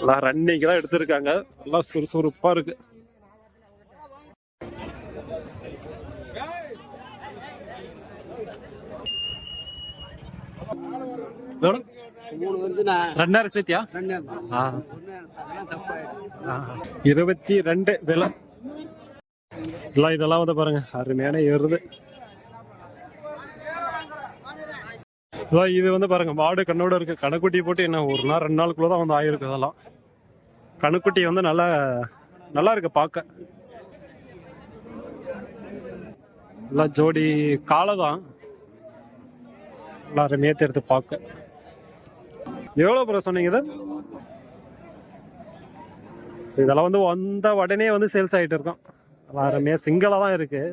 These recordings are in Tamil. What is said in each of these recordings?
எல்லாம் ரன்னிங் தான் எடுத்திருக்காங்க. எல்லாம் சுறுசுறுப்பா இருக்கு. ரெண்டாயிரம் சேர்த்தியா. இருபத்தி ரெண்டு விலை. எல்லாம் இதெல்லாம் வந்து பாருங்க அருமையான எருது அதான் இது வந்து பாருங்க மாடு கண்ணோட இருக்குது கணக்குட்டி போட்டு என்ன ஒரு நாள் ரெண்டு நாளுக்குள்ள தான் வந்து ஆயிருக்கு அதெல்லாம். கணக்குட்டி வந்து நல்லா நல்லா இருக்கு பார்க்க நல்லா ஜோடி காலை தான். நல்லா அருமையாக தேர்த்து பார்க்க எவ்வளோ பிற சொன்னீங்க இது? இதெல்லாம் வந்து வந்த உடனே வந்து சேல்ஸ் ஆகிட்டு இருக்கோம். நல்லா அருமையாக சிங்கிளாக தான் இருக்குது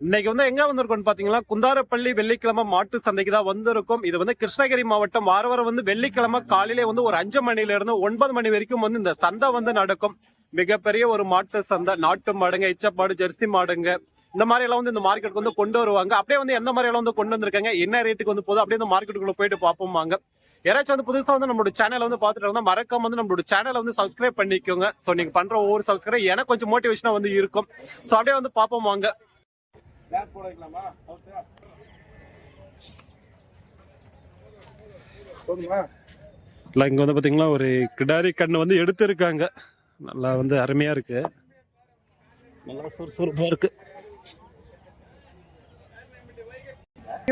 இன்னைக்கு வந்து எங்க வந்திருக்கோம்னு பாத்தீங்கன்னா குந்தாரப்பள்ளி வெள்ளிக்கிழமை மாட்டு சந்தைக்கு தான் வந்திருக்கும். இது வந்து கிருஷ்ணகிரி மாவட்டம். வார வாரம் வந்து வெள்ளிக்கிழமை காலையிலே வந்து ஒரு அஞ்சு மணில இருந்து ஒன்பது மணி வரைக்கும் வந்து இந்த சந்தை வந்து நடக்கும். மிகப்பெரிய ஒரு மாட்டு சந்தை. நாட்டு மாடுங்க இச்சப்பாடு ஜெர்சி மாடுங்க. இந்த மாதிரி எல்லாம் வந்து இந்த மார்க்கெட்டுக்கு வந்து கொண்டு வருவாங்க. அப்படியே வந்து எந்த மாதிரி எல்லாம் வந்து கொண்டு வந்திருக்காங்க? என்ன ரேட்டுக்கு வந்து போதும் அப்படியே இந்த மார்க்கெட்டுக்குள்ள போயிட்டு பார்ப்போம்பாங்க யாராச்சும் வந்து புதுசா வந்து நம்மளோட சேனலை வந்து பார்த்துட்டு இருந்தா மறக்காம வந்து நம்மளோட சேனலை வந்து சப்ஸ்கிரைப் பண்ணிக்கோங்க. ஸோ நீங்க பண்ற ஒவ்வொரு சப்ஸ்கிரைப் எனக்கு கொஞ்சம் மோட்டிவேஷனா வந்து இருக்கும். ஸோ அப்படியே வந்து பார்ப்போம் வாங்க. இல்லை இங்கே வந்து பார்த்தீங்கன்னா ஒரு கிடாரி கண்ணு வந்து எடுத்திருக்காங்க. நல்லா வந்து அருமையாக இருக்கு. நல்லா சுறுசுறுப்பாக இருக்கு.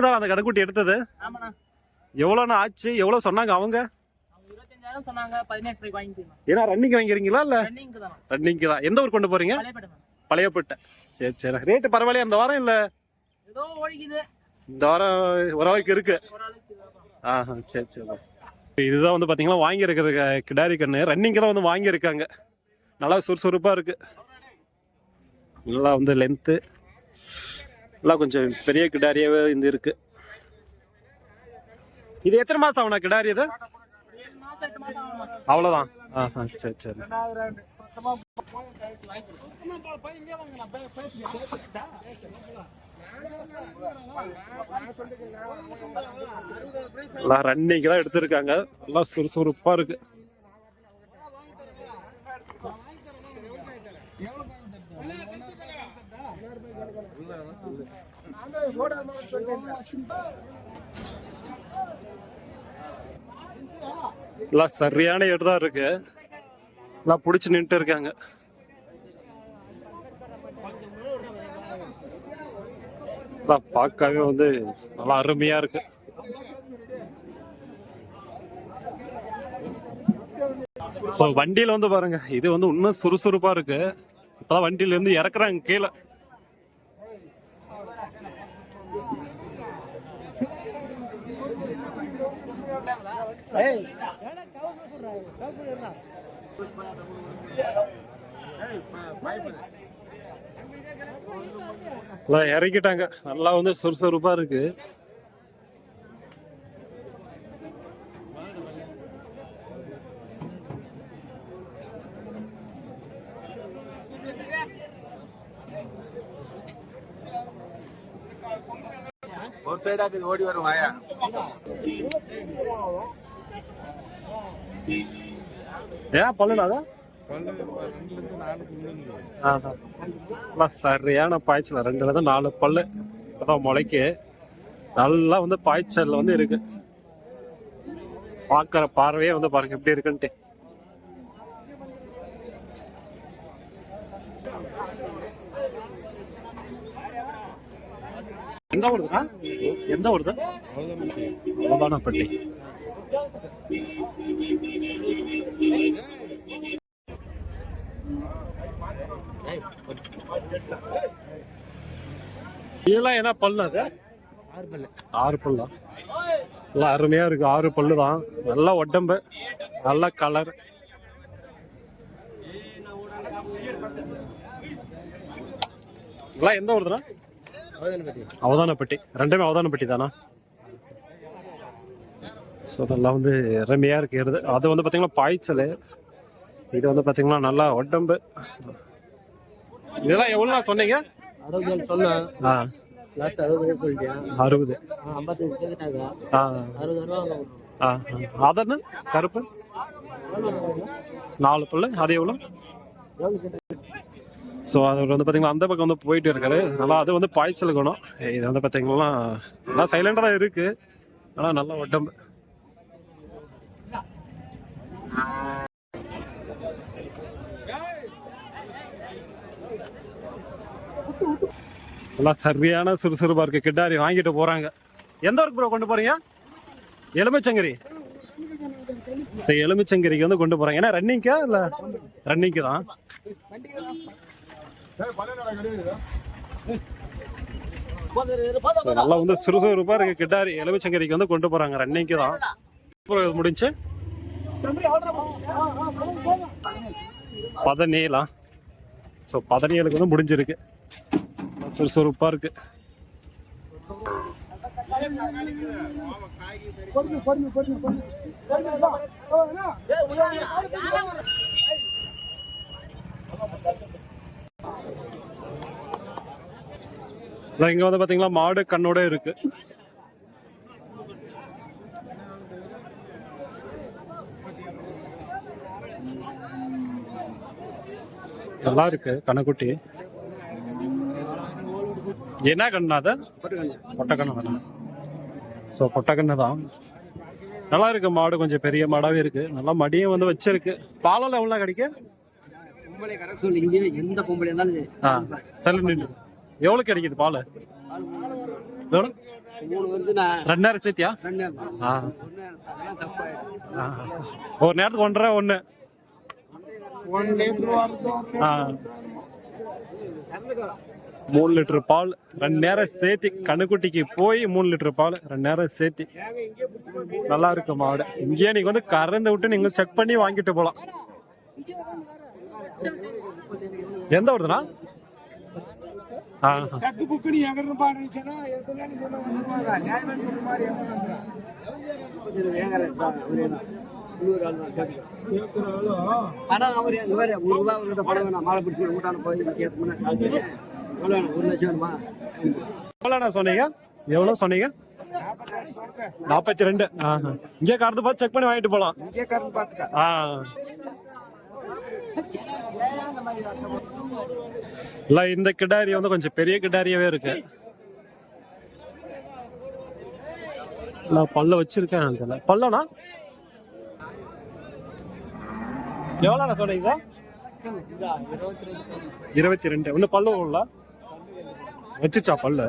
தான் அந்த கடைக்குட்டி எடுத்தது. எவ்வளோண்ணா ஆச்சு? எவ்வளோ சொன்னாங்க அவங்க? சொன்னாங்க பதினெட்டு ரூபாய்க்கு வாங்கிக்கலாம் ஏன்னா ரன்னிங் வாங்கிறீங்களா இல்லை? ரன்னிங்க்கு தானே. எந்த ஊர் கொண்டு போறீங்க? பழையப்பேட்டை. மேம். பழையப்பட்ட சரி சரி ரேட்டு பரவாயில்லையா? இந்த வாரம் இல்லை? இந்த வாரம் ஓரளவுக்கு இருக்கு. ஆஹா சரி சரி. இதுதான் வந்து பார்த்தீங்கன்னா வாங்கியிருக்கிறது கிடாரி கண்ணு. ரன்னிங்க்கு தான் வந்து வாங்கியிருக்காங்க. நல்லா சுறுசுறுப்பாக இருக்கு. நல்லா வந்து லென்த்து நல்லா கொஞ்சம் பெரிய கிடாரியாவே இந்த இருக்கு. இது எத்தனை மாதம் ஆகுனா கிடாரி இது? அவ்வளோதான் ஆஹா சரி சரி. எல்லாம் ரன்னிங் தான் எடுத்திருக்காங்க. நல்லா சுறுசுறுப்பாக இருக்கு. எல்லாம் சரியான இடம் தான் இருக்கு. எல்லாம் பிடிச்சி நின்றுட்டு இருக்காங்க. பார்க்கவே வந்து நல்லா அருமையா இருக்கு. ஸோ வண்டியில வந்து பாருங்க இது வந்து இன்னும் சுறுசுறுப்பா இருக்கு. இப்பதான் வண்டியில இருந்து இறக்குறாங்க கீழே. எல்லாம் இறக்கிட்டாங்க. நல்லா வந்து சுறுசுறுப்பா இருக்கு. ஒரு சைடா ஓடி வரும் வாயா? ஏன் பல்லுடாதா அதான் சரியான பாய்ச்சல். ரெண்டுல இருந்து நாலு பல்லு. அதான் முளைக்கு. நல்லா வந்து பாய்ச்சல் வந்து இருக்கு. பார்க்குற பார்வையே வந்து பாருங்க எப்படி இருக்குன்ட்டு. எந்த ஊருதுண்ணா எந்த ஊருது? அவதானப்பட்டி. இதெல்லாம் என்ன பல்லு அது ஆறு பல்லு. ஆறு பல்லா நல்லா அருமையா இருக்கு. ஆறு பல்லு தான். நல்ல உடம்பு. நல்ல கலர் இதெல்லாம் எந்த ஊருதுண்ணா? அவதானப்பட்டி. அவதானப்பட்டி. ரெண்டுமே அவதானப்பட்டி தானா? ஸோ அதெல்லாம் வந்து அருமையா இருக்கு எருது அது வந்து பார்த்தீங்கன்னா பாய்ச்சல். இது வந்து பார்த்தீங்கன்னா நல்லா உடம்பு. இதெல்லாம் எவ்வளோ சொன்னீங்க? அறுபது சொன்னேன் ஆ. லாஸ்ட் அறுபது ஆ ஆ. ஆ. அதென்ன கருப்பு? நாலு பல்லு அது எவ்வளோ ஸோ அது வந்து பார்த்தீங்கன்னா அந்த பக்கம் வந்து போயிட்டு இருக்காரு. நல்லா அது வந்து பாய்ச்சல் குணம். இது வந்து பார்த்தீங்கன்னா நல்லா சைலண்டாக தான் இருக்கு. ஆனால் நல்ல உடம்பு. நல்லா சரியான சுறுசுறுப்பாக இருக்கு. கிட்டாரி வாங்கிட்டு போறாங்க. எந்த ஊருக்கு ப்ரோ கொண்டு போறீங்க? எலுமிச்சங்கரி சரி எலுமிச்சங்கரிக்கு வந்து கொண்டு போறாங்க. ஏன்னா ரன்னிங்க்கா இல்ல ரன்னிங்க்கு தான் நல்லா வந்து சுறுசுறுப்பா இருக்கு. கிட்டாரி எலுமிச்சங்கரிக்கு வந்து கொண்டு போறாங்க. ரன்னிங்க்கு தான். அப்புறம் இது முடிஞ்சு? பதினேழா? ஸோ பதினேழுக்கு வந்து முடிஞ்சிருக்கு. சுறுசுறுப்பா இருக்கு. இதோ இங்க வந்து பாத்தீங்களா மாடு கண்ணோட இருக்கு. நல்லா இருக்கு கணக்குட்டி என்ன கண்ணா அது? பொட்டக்கண்ணு தானே? ஸோ பொட்டக்கண்ணு தான். நல்லா இருக்கு மாடு கொஞ்சம் பெரிய மாடாவே இருக்கு. நல்லா மடியும் வந்து வச்சிருக்கு. பாலெல்லாம் எவ்வளோ கிடைக்கும் பொம்பளை கரெக்ட் சொல்லி இங்கே எந்த பொம்பளை இருந்தாலும் ஆ செல்லு நின்று. எவ்வளோ? கிடைக்குது பால் ரெண்டாயிரம் சேர்த்தியா? ஒரு நேரத்துக்கு ஒன்றரை ஒன்று. மூணு லிட்டர் பால் ரெண்டு நேரம் சேர்த்தி கண்ணுக்குட்டிக்கு போய் மூணு லிட்டர் பால் ரெண்டு நேரம் சேர்த்தி. நல்லா இருக்கு மாடு இங்கேயே நீங்க வந்து கறந்து விட்டு நீங்க செக் பண்ணி வாங்கிட்டு போலாம். எந்த ஊருதுண்ணா? ஆ. ஆனா அவர் இந்த மாதிரி ஒரு ரூபா ஒரு படம் வேணாம். மாலை பிடிச்சி கூட்டான போய் கேட்கணும்னா காசு. எவ்வளோ வேணும்? ஒரு லட்சம் வேணுமா? எவ்வளோண்ணா சொன்னீங்க? எவ்வளோ சொன்னீங்க? நாற்பத்தி ரெண்டு. இங்கே கறந்து பார்த்து செக் பண்ணி வாங்கிட்டு போலாம். இங்கே ஆ. இல்ல இந்த கிடாரி வந்து கொஞ்சம் பெரிய கிடாரியாவே இருக்கு. நான் பல்ல வச்சிருக்கேன் அதுல பல்லனா எவ்வளோண்ணா சொன்னீங்க? இருபத்தி ரெண்டு. ஒன்று பல்லு உள்ள? வச்சுச்சா பல்லு?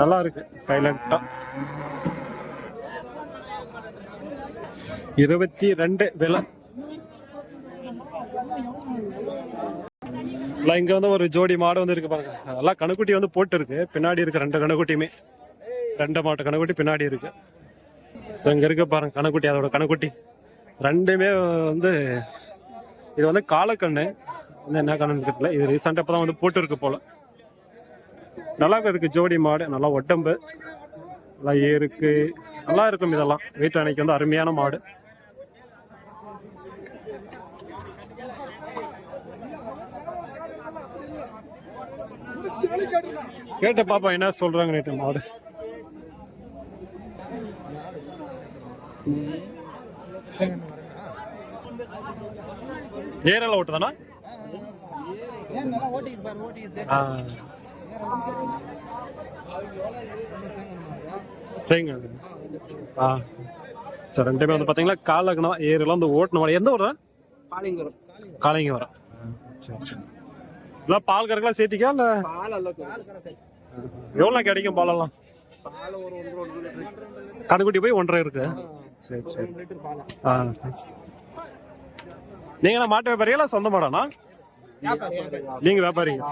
நல்லா இருக்கு. சைலண்டா இருபத்தி ரெண்டு விலை. இல்லை இங்க வந்து ஒரு ஜோடி மாடு வந்து இருக்கு பாருங்க. நல்லா கணுக்குட்டி வந்து போட்டு இருக்கு பின்னாடி இருக்கு ரெண்டு கணுக்குட்டியுமே. ரெண்டு மாட்டு கணுக்குட்டி பின்னாடி இருக்கு. ஸோ இங்கே இருக்க பாருங்க கணக்குட்டி அதோட கணக்குட்டி ரெண்டுமே வந்து இது வந்து காலக்கண்ணு. வந்து என்ன கண்ணுன்னு இருக்குல்ல இது ரீசெண்டாக இப்போ தான் வந்து போட்டு இருக்கு போல். நல்லா இருக்கு ஜோடி மாடு. நல்லா உடம்பு நல்லா ஏருக்கு. நல்லா இருக்கும் இதெல்லாம். வீட்டு அன்னைக்கு வந்து அருமையான மாடு. கேட்ட பாப்பா என்ன சொல்றாங்க நேற்று மாடு. பாரு ஓட்டிக்குது ஆ. சரிங்க ஆ. சார் ரெண்டுமே வந்து பார்த்தீங்களா காலக்கணா ஏரெல்லாம் வந்து ஓட்டணும் மாடு எந்த ஊர் காலைங்க வரோம் சரி சரி. இல்லை? பால் கறக்கெல்லாம் சேர்த்திக்கா இல்லை எவ்வளோ கிடைக்கும் பாலெல்லாம்? கணுக்குட்டி போய் ஒன்றரை இருக்கு. சரி சரி. ஆ. நீங்க மாட்டு வியாபாரியா சொந்த மாடாண்ணா? நீங்க வியாபாரிங்க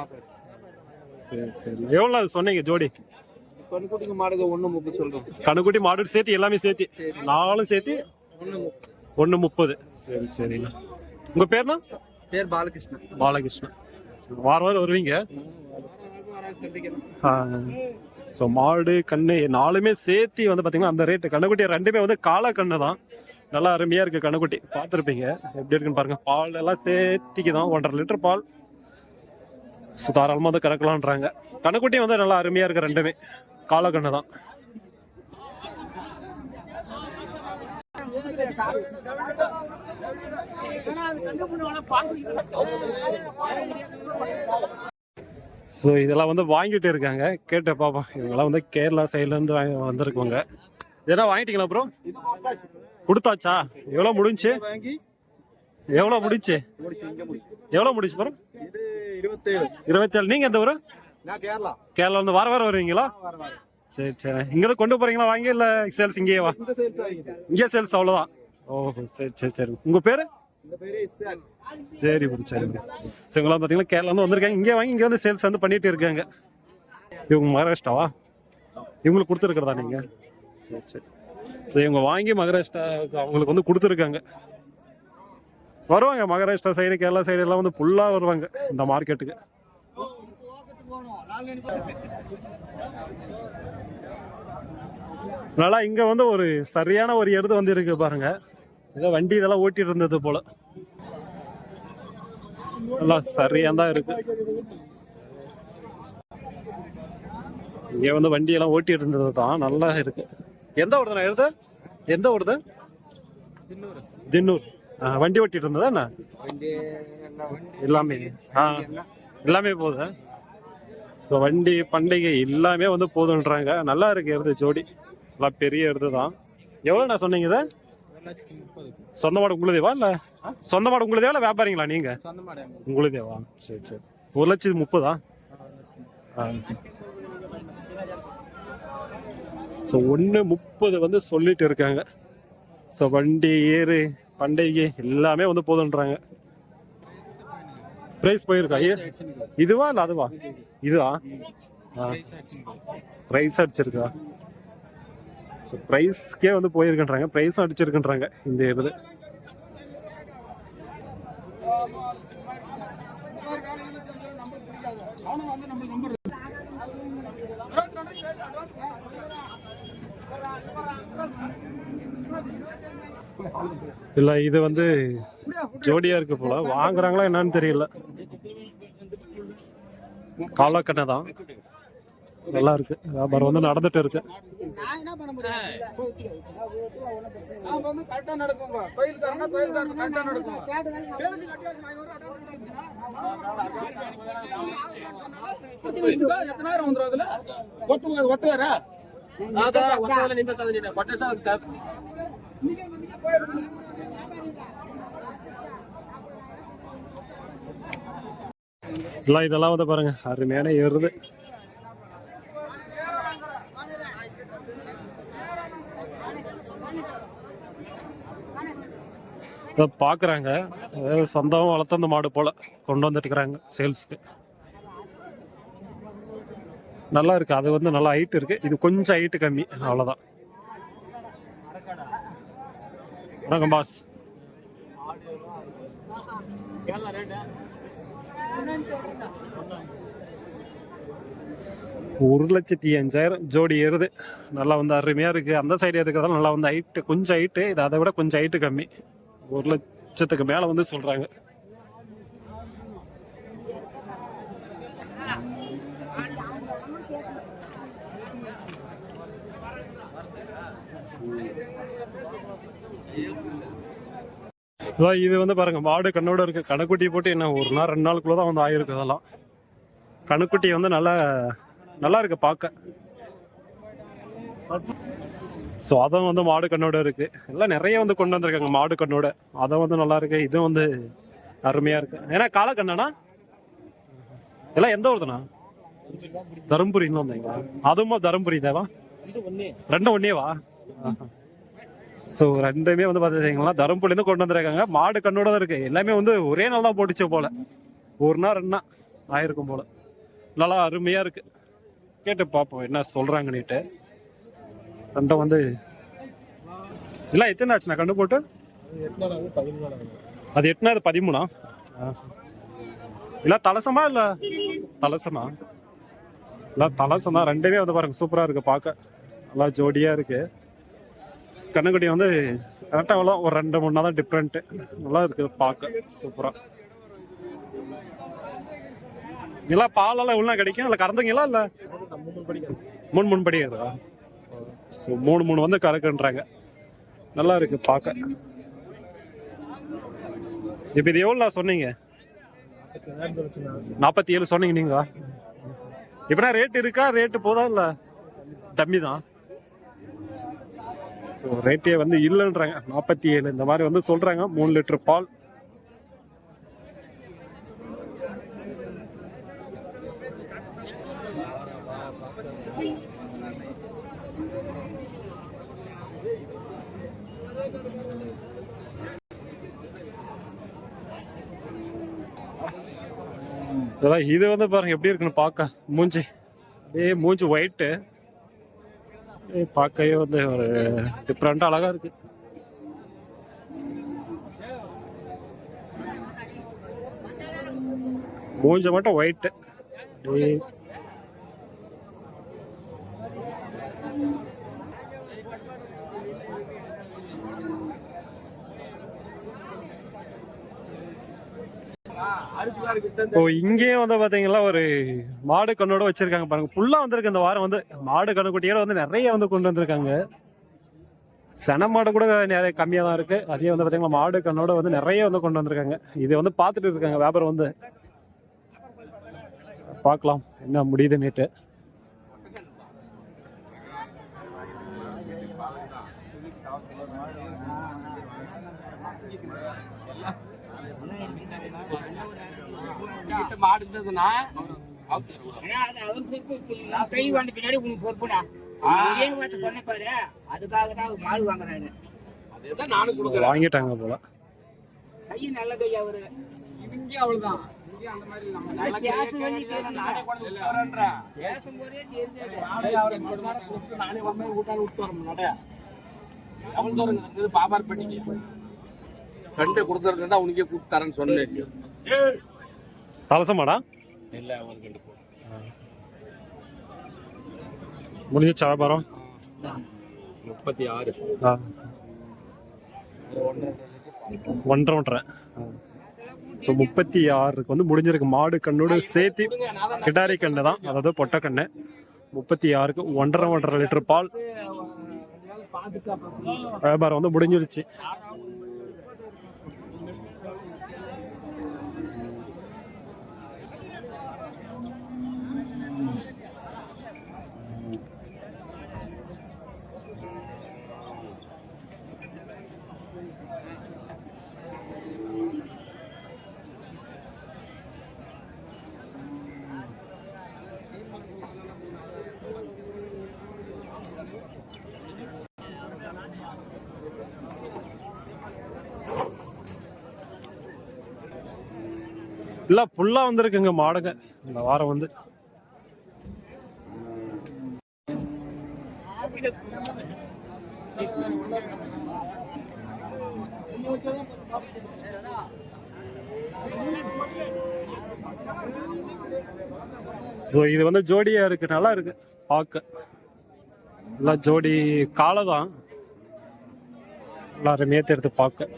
சரி சரி. எவ்வளோ சொன்னீங்க ஜோடி? பொன்குட்டிக்கு மாடுக்கு ஒன்று முப்பது சொல்கிறோம் கணுக்குட்டி மாடு சேர்த்து எல்லாமே சேர்த்து. நாலும் சேர்த்து ஒன்று முப்பது. சரி சரிண்ணா உங்க பேர்னா பேர் பாலகிருஷ்ணன். பாலகிருஷ்ணன். வாரம் வாரம் வருவீங்க? ஸோ மாடு கண்ணு நாலுமே சேர்த்து வந்து பார்த்தீங்கன்னா அந்த ரேட்டு கண்ணுக்குட்டி ரெண்டுமே வந்து காளை கண்ணு தான். நல்லா அருமையாக இருக்குது கண்ணுக்குட்டி. பார்த்துருப்பீங்க. எப்படி இருக்குன்னு பாருங்கள் பால் எல்லாம் சேர்த்திக்கு தான். ஒன்றரை லிட்டர் பால். ஸோ தாராளமாக வந்து கறக்கலான்றாங்க கண்ணுக்குட்டி வந்து நல்லா அருமையாக இருக்குது ரெண்டுமே. காலக்கண்ணு தான். ஸோ இதெல்லாம் வந்து வாங்கிட்டு இருக்காங்க. கேட்ட பாப்பா இவங்கெல்லாம் வந்து கேரளா சைட்லேருந்து வாங்கி வந்திருக்கவங்க. இதெல்லாம் வாங்கிட்டீங்களா ப்ரோ கொடுத்தாச்சா? எவ்வளோ முடிஞ்சுச்சு எவ்வளோ முடிச்சு எவ்வளோ முடிச்சு ப்ரோ இது இருபத்தேழு. இருபத்தேழு நீங்கள் எந்த ஊர்? கேரளா கேரளா வந்து வார வாரம் வருவீங்களா? சரி சரி. இங்கே தான் கொண்டு போகிறீங்களா வாங்கி இல்லை சேல்ஸ் இங்கேயே வா சேல்ஸ் இங்கே சேல்ஸ் அவ்வளோதான் ஓ சரி சரி சரி. உங்கள் பேர்? சரி ப்ரோ சரி ப்ரோ இவங்களாம் பார்த்தீங்கன்னா கேரளா வந்து வந்திருக்காங்க. இங்கே வாங்கி இங்கே வந்து சேல்ஸ் வந்து பண்ணிட்டு இருக்காங்க. இவங்க மகாராஷ்டிராவா இவங்களுக்கு கொடுத்துருக்கிறதா நீங்கள் சரி சரி. ஸோ இவங்க வாங்கி மகாராஷ்டிராவுக்கு அவங்களுக்கு வந்து கொடுத்துருக்காங்க. வருவாங்க மகாராஷ்டிரா சைடு கேரளா சைடு எல்லாம் வந்து ஃபுல்லாக வருவாங்க இந்த மார்க்கெட்டுக்கு நல்லா இங்க வந்து ஒரு சரியான ஒரு எருது வந்து இருக்கு பாருங்க. ஏதோ வண்டி இதெல்லாம் ஓட்டிட்டு இருந்தது போல. நல்லா சரியா தான் இருக்கு. இங்க வந்து வண்டி எல்லாம் ஓட்டிட்டு இருந்தது தான் நல்லா இருக்கு. எந்த ஊருதுண்ணா எழுது? எந்த ஊருது? தின்னூர் வண்டி ஓட்டிட்டு இருந்ததா என்ன வண்டி? எல்லாம். ஆ எல்லாமே. போகுது? ஸோ வண்டி பண்டிகை எல்லாமே வந்து போதுன்றாங்க. நல்லா இருக்கு எருது ஜோடி. நல்லா பெரிய எருது தான் எவ்வளோ நான் சொன்னீங்க இதை? சொந்த மாடு உங்களுதேவா இல்லை? சொந்த மாடு உங்களுதேவா இல்லை வியாபாரிங்களா மாடு உங்களுதேவா? சரி சரி. ஒரு லட்சத்து முப்பதா? ஸோ ஒன்று முப்பது வந்து சொல்லிட்டு இருக்காங்க. ஸோ வண்டி ஏறு பண்டிகை எல்லாமே வந்து போதுன்றாங்க. ப்ரைஸ் போயிருக்கா? இதுவா இல்லை அதுவா? இதுவா? ப்ரைஸ் அடிச்சிருக்கா? ஸோ ப்ரைஸ்க்கே வந்து போயிருக்குன்றாங்க. ப்ரைஸும் அடிச்சிருக்குன்றாங்க. இந்த இது இல்ல இது வந்து ஜோடியா இருக்கு போல. வாங்குறாங்களா என்னன்னு தெரியல. காலக்கண்ணை தான். நல்லா இருக்கு வியாபாரம் வந்து நடந்துட்டு இருக்கு நான் என்ன பண்ண முடியும் நாம வந்து கரெக்டா நடக்குங்க கோயில்காரனா கோயில்காரங்க கரெக்டா நடக்கும் பேசி கட்டியாச்சு நான் ஐநூறு advance கொடுத்துச்சுன்னா, எத்தனை நேரம் வந்துரும் அதுல ஒத்து ஒத்து வேற எல்லாம் இதெல்லாம் வந்து பாருங்க அருமையான ஏறுது இதை பார்க்குறாங்க சொந்தம் வளர்த்த அந்த மாடு போல் கொண்டு வந்துட்டு இருக்கிறாங்க நல்லா இருக்குது அது வந்து நல்லா ஹைட் இருக்குது இது கொஞ்சம் ஹைட்டு கம்மி. அவ்வளோதான் வணக்கம் பாஸ் ஒரு லட்சத்தி அஞ்சாயிரம். ஜோடி ஏறுது. நல்லா வந்து அருமையாக இருக்குது அந்த சைடு இருக்கிறதால நல்லா வந்து ஹைட்டு கொஞ்சம் ஹைட்டு இது அதை விட கொஞ்சம் ஹைட்டு கம்மி. ஒரு லட்சத்துக்கு மேலே வந்து சொல்கிறாங்க இது வந்து பாருங்க மாடு கண்ணோட இருக்கு கணக்குட்டி போட்டு என்ன ஒரு நாள் ரெண்டு நாளுக்குள்ள தான் வந்து ஆயிருக்கு அதெல்லாம். கணக்குட்டி வந்து நல்லா நல்லா இருக்கு பார்க்க. ஸோ அதுவும் வந்து மாடு கண்ணோட இருக்கு. எல்லாம் நிறைய வந்து கொண்டு வந்திருக்காங்க மாடு கண்ணோட. அதை வந்து நல்லா இருக்கு. இதுவும் வந்து அருமையா இருக்கு. ஏன்னா கால கண்ணனா எல்லாம் எந்த ஊருதுண்ணா? தருமபுரின்னு வந்தீங்களா? அதுவும் தருமபுரி தேவா ரெண்டும் ஒன்னேவா ஸோ ரெண்டுமே வந்து பார்த்துக்கிங்களா தருமபுரிலேருந்து கொண்டு வந்திருக்காங்க. மாடு கண்ணோட தான் இருக்கு. எல்லாமே வந்து ஒரே நாள் தான் போட்டுச்சு போல. ஒரு நாள் ரெண்டு நாள் ஆயிருக்கும் போல. நல்லா அருமையா இருக்கு. கேட்டு பார்ப்போம் என்ன சொல்றாங்கன்னுட்டு. சண்டை வந்து இல்லை எத்தனை ஆச்சுண்ணா? கண்டு போட்டு? அது எட்டுனா அது பதிமூணா? இல்லை தலசமா இல்லை? தலசமா? இல்லை தலசம் தான் ரெண்டுமே வந்து பாருங்க சூப்பராக இருக்குது பார்க்க. நல்லா ஜோடியாக இருக்கு. கண்ணுக்குட்டி வந்து கரெக்டாக அவ்வளோ ஒரு ரெண்டு மூணு தான் டிஃப்ரெண்ட்டு நல்லா இருக்குது பார்க்க. சூப்பராக இதெல்லாம் பாலெல்லாம் எவ்வளோ கிடைக்கும்? இல்லை கறந்துங்களா இல்லை? மூணு மூணு படி இருக்குதா ஸோ மூணு மூணு வந்து கறக்குன்றாங்க. நல்லா இருக்கு பார்க்க இப்போ இது எவ்வளோ சொன்னீங்க? நாற்பத்தி ஏழு சொன்னீங்க நீங்களா? இப்போனா ரேட் இருக்கா? ரேட்டு போதா இல்லை? டம்மி தான் ஸோ ரேட்டே வந்து இல்லைன்றாங்க. நாற்பத்தி ஏழு இந்த மாதிரி வந்து சொல்கிறாங்க மூணு லிட்டர் பால். இதெல்லாம் இது வந்து பாருங்க எப்படி இருக்குன்னு பார்க்க. மூஞ்சி. அப்படியே மூஞ்சி ஒயிட்டு பார்க்கவே வந்து ஒரு டிஃப்ரெண்டாக அழகா இருக்கு. மூஞ்ச மட்டும் ஒயிட்டு இப்போ இங்கேயும் வந்து பாத்தீங்கன்னா ஒரு மாடு கண்ணோட வச்சிருக்காங்க பாருங்க. புல்லா வந்திருக்கு இந்த வாரம் வந்து. மாடு கண்ணுக்குட்டியோட வந்து நிறைய வந்து கொண்டு வந்திருக்காங்க. சன மாடு கூட நிறைய கம்மியாக தான் இருக்கு. அதே வந்து பாத்தீங்கன்னா மாடு கண்ணோட வந்து நிறைய வந்து கொண்டு வந்திருக்காங்க. இதை வந்து பார்த்துட்டு இருக்காங்க வியாபாரம் வந்து. பார்க்கலாம் என்ன முடியுது நேற்று மாடு இருந்ததுன்னா கை வாண்ட பின்னாடி உனக்கு பொறுப்புடா சொன்ன பாரு அதுக்காக தான் அவர் மாடு வாங்குறாரு. அதுதான் நானும் கொடுக்குறேன். வாங்கிட்டாங்க போல. கை நல்ல கை அவரு. இங்கே அவ்வளவுதான். வந்து பாபார் பண்ணிக்க கண்டு கொடுக்கறது தான் உனக்கே கூப்பிட்டு தரேன்னு சொன்னேன். தலசமாடா இல்ல முடிஞ்சிச்சா வியாபாரம் முப்பத்தி ஆறு. ஆ. ஒன்றரை ஒன்றரை. ஸோ முப்பத்தி ஆறுக்கு வந்து முடிஞ்சிருக்கு. மாடு கண்ணோடு சேர்த்து கிடாரி கண்ணு தான். அதாவது பொட்டை கண்ணு. முப்பத்தி ஆறுக்கு ஒன்றரை ஒன்றரை லிட்டர் பால். வியாபாரம் வந்து முடிஞ்சிருச்சு. இல்ல ஃபுல்லாக வந்திருக்குங்க மாடுங்க. இந்த வாரம் வந்து. ஸோ இது வந்து ஜோடியா இருக்கு. நல்லா இருக்கு. பார்க்க நல்லா ஜோடி காலை தான் எல்லாருமே அருமையாக எடுத்து பார்க்க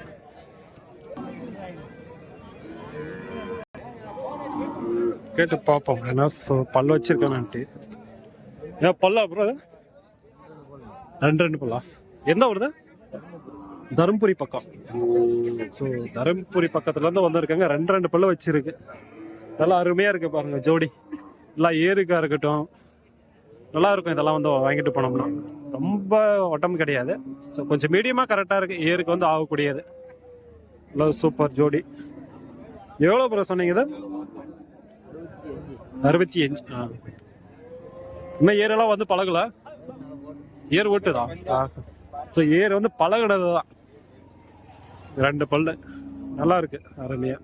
கேட்டு பார்ப்போம் ஏன்னா பல்லு வச்சிருக்கானு ஏன் பல்லா அப்புறம் ரெண்டு ரெண்டு பல்லா. எந்த வருது தருமபுரி பக்கம். ஸோ தருமபுரி பக்கத்துல இருந்து வந்திருக்காங்க. ரெண்டு ரெண்டு பல்லு வச்சிருக்கு. நல்லா அருமையா இருக்கு பாருங்க ஜோடி. எல்லாம் ஏருக்காக இருக்கட்டும். நல்லா இருக்கும் இதெல்லாம் வந்து வாங்கிட்டு போனோம்னா. ரொம்ப ஒட்டம் கிடையாது. ஸோ கொஞ்சம் மீடியமாக கரெக்டாக இருக்குது ஏருக்கு வந்து ஆகக்கூடியது. நல்லா சூப்பர் ஜோடி. எவ்வளோ ப்ரோ சொன்னீங்க இது? அறுபத்தி அஞ்சு இன்னும் ஏரெல்லாம் வந்து பழகல? ஏர் ஓட்டுதா? ஸோ ஏர் வந்து பழகுனது தான் ரெண்டு பல்லு. நல்லா இருக்கு அருமையா.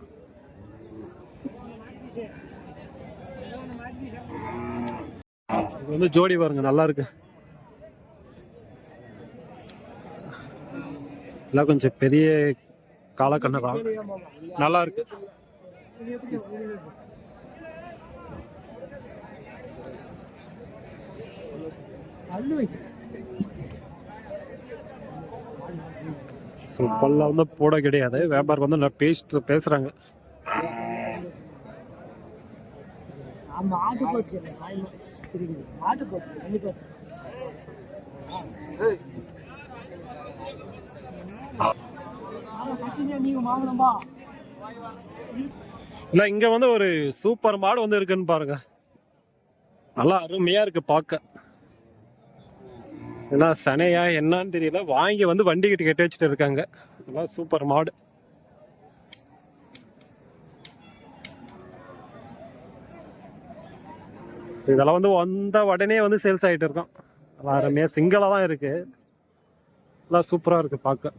இது வந்து ஜோடி பாருங்க நல்லா இருக்கு. எல்லாம் கொஞ்சம் பெரிய காலக்கண்ணு தான் நல்லா இருக்கு. ஸோ பல்ல வந்து போட கிடையாது. வியாபாரம் வந்து நல்லா பேசிட்டு வாங்கணும்பா இல்ல இங்க வந்து ஒரு சூப்பர் மாடு வந்து இருக்குன்னு பாருங்க. நல்லா அருமையா இருக்கு பார்க்க. ஏன்னா சனையா என்னன்னு தெரியல. வாங்கி வந்து வண்டி கிட்ட கட்டி வச்சுட்டு இருக்காங்க. நல்லா சூப்பர் மாடு. இதெல்லாம் வந்து வந்த உடனே வந்து சேல்ஸ் ஆகிட்டு இருக்கோம். நல்லா சிங்கிளாக தான் இருக்குது நல்லா சூப்பராக இருக்குது பார்க்க.